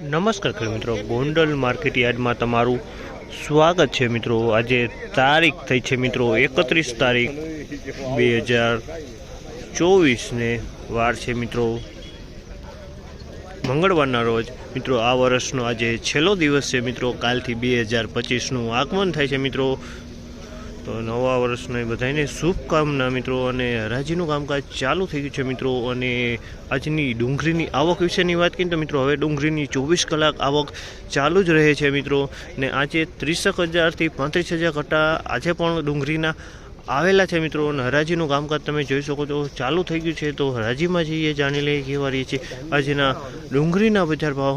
નમસ્કાર ખેડૂત મિત્રો. ગોંડલ માર્કેટ યાર્ડમાં તમારું સ્વાગત છે મિત્રો. આજે તારીખ થઈ છે મિત્રો એકત્રીસ તારીખ બે હજાર ચોવીસને વાર છે મિત્રો. મંગળવારના રોજ મિત્રો આ વર્ષનો આજે છેલ્લો દિવસ છે મિત્રો. કાલથી બે હજાર પચીસનું આગમન થાય છે મિત્રો. તો નવા વર્ષની બધાને શુભકામના મિત્રો અને હરાજીનું કામકાજ ચાલુ થઈ ગયું છે મિત્રો અને આજની ડુંગળીની આવક વિશેની વાત કરીએ તો મિત્રો હવે ડુંગળીની ચોવીસ કલાક આવક ચાલુ જ રહે છે મિત્રો ને આજે ત્રીસેક હજારથી પાંત્રીસ હજાર કટ્ટા આજે પણ ડુંગળીના આવેલા છે મિત્રો અને હરાજીનું કામકાજ તમે જોઈ શકો છો, ચાલુ થઈ ગયું છે તો હરાજીમાં જઈએ, જાણી લઈએ કેવા રહીએ છીએ. આજના ડુંગળીના બજાર ભાવ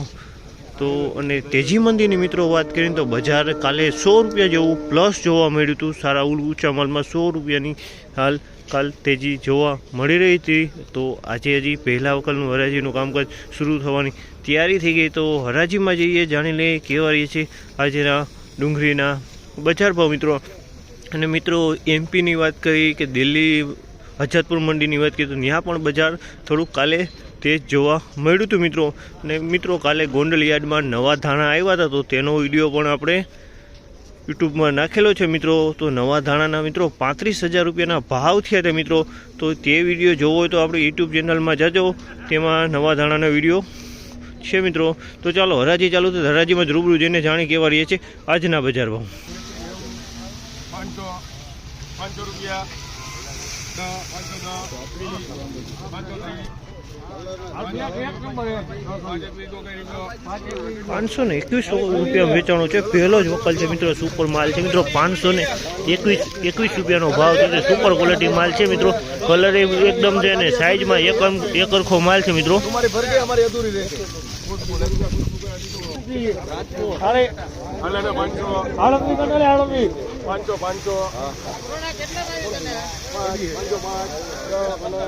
તો અને તેજી મંદીની મિત્રો વાત કરીને તો બજાર કાલે સો રૂપિયા જેવું પ્લસ જોવા મળ્યું હતું. સારા ઊંચા માલમાં સો રૂપિયાની હાલ કાલ તેજી જોવા મળી રહી હતી. તો આજે હજી પહેલા વખતનું હરાજીનું કામકાજ શરૂ થવાની તૈયારી થઈ ગઈ. તો હરાજીમાં જઈએ, જાણી લઈએ કેવા રહીએ છીએ આજના ડુંગળીના બજાર ભાવ મિત્રો. અને મિત્રો એમપીની વાત કરી કે દિલ્હી હજરતપુર મંડીની વાત કરીએ તો ત્યાં પણ બજાર થોડુંક કાલે તે જોવા મળ્યું હતું મિત્રો. અને મિત્રો, કાલે ગોંડલ યાર્ડમાં નવા ધાણા આવ્યા હતા, તો તેનો વીડિયો પણ આપણે યુટ્યુબમાં નાખેલો છે મિત્રો. તો નવા ધાણાના મિત્રો, પાંત્રીસ હજાર રૂપિયાના ભાવ થયા હતા મિત્રો. તો તે વીડિયો જોવો હોય તો આપણે યુટ્યુબ ચેનલમાં જજો. તેમાં નવા ધાણાના વીડિયો છે મિત્રો. તો ચાલો, હરાજી ચાલુ તો હરાજીમાં જ રૂબરૂ જઈને જાણી કેવા રહીએ છીએ આજના બજાર ભાવ. પાંચસો રૂપિયા. પાંચસો ને એકવીસ રૂપિયા વેચાણો છે. પહેલો જ વકલ છે મિત્રો સુપર માલ છે. મિત્રો પાંચસો ને એકવીસ એકવીસ રૂપિયાનો ભાવ છે. સુપર ક્વોલિટી માલ છે મિત્રો. કલર એ એકદમ છે અને સાઈઝમાં એક એક અરખો માલ છે મિત્રો. તમારી ભરતી અમારી અધૂરી રહે પાંચસો પાંચસો. પાંચસો પાંચસો પાંચ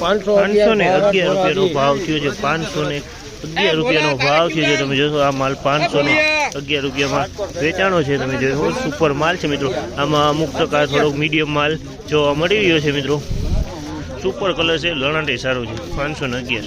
પાંચસો પાંચસો ને અગિયાર રૂપિયાનો ભાવ થયો છે પાંચસો ને અગિયાર રૂપિયાનો ભાવ થયો છે તમે જોશો આ માલ પાંચસો ને અગિયાર રૂપિયામાં વેચાણો છે તમે જોશો સુપર માલ છે મિત્રો. આમાં અમુક ટકા થોડોક મીડિયમ માલ જોવા મળી રહ્યો છે મિત્રો. સુપર કલર છે લણાટે સારું છે પાંચસો ને અગિયાર.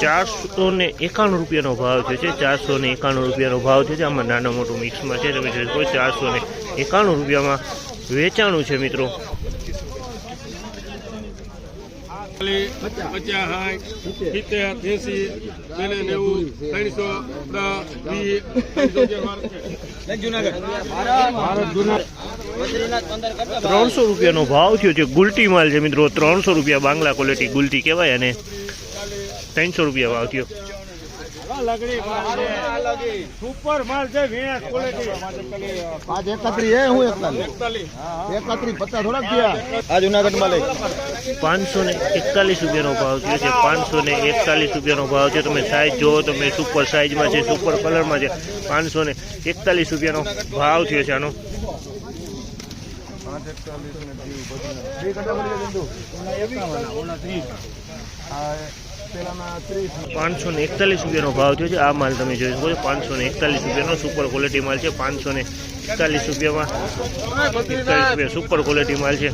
ચારસો ને એકાણું રૂપિયાનો ભાવ થયો છે. ચારસો ને એકાણું રૂપિયાનો ભાવ થયો છે. આમાં નાનો મોટું મિક્સમાં છે. તમે જોઈ શકો ચારસો ને એકાણું રૂપિયામાં વેચાણું છે મિત્રો. પચાસ સાઠ સિત્તેર એસી બેને નેવું ત્રણસો ત્રણસો રૂપિયાનો ભાવ થયો છે. ગુલટી માલ છે મિત્રો. ત્રણસો રૂપિયા બાંગ્લા ક્વોલિટી ગુલટી કહેવાય અને ત્રણસો રૂપિયા ભાવ થયો. સુપર માલ છે વીસ ક્વોલિટી પાંચ એકત્રી હે હું એકતાલીસ. એકત્રીસ પચાસ થોડાક થયા. આ જુનાગઢમાં લઈ. પાંચસો ને એકતાલીસ રૂપિયાનો ભાવ થયો છે. પાંચસો ને એકતાલીસ રૂપિયાનો ભાવ છે. તમે સાઈઝ જુઓ તમે સુપર સાઈઝમાં છે સુપર કલરમાં છે. પાંચસો ને એકતાલીસ રૂપિયાનો ભાવ થયો છે આનો. પાંચસો ને એકતાલીસ રૂપિયાનો ભાવ થયો છે. આ માલ તમે જોઈ શકો છો. પાંચસો ને એકતાલીસ રૂપિયાનો સુપર ક્વોલિટી માલ છે. પાંચસો ને એકતાલીસ રૂપિયામાં એકતાલીસ રૂપિયા સુપર ક્વોલિટી માલ છે.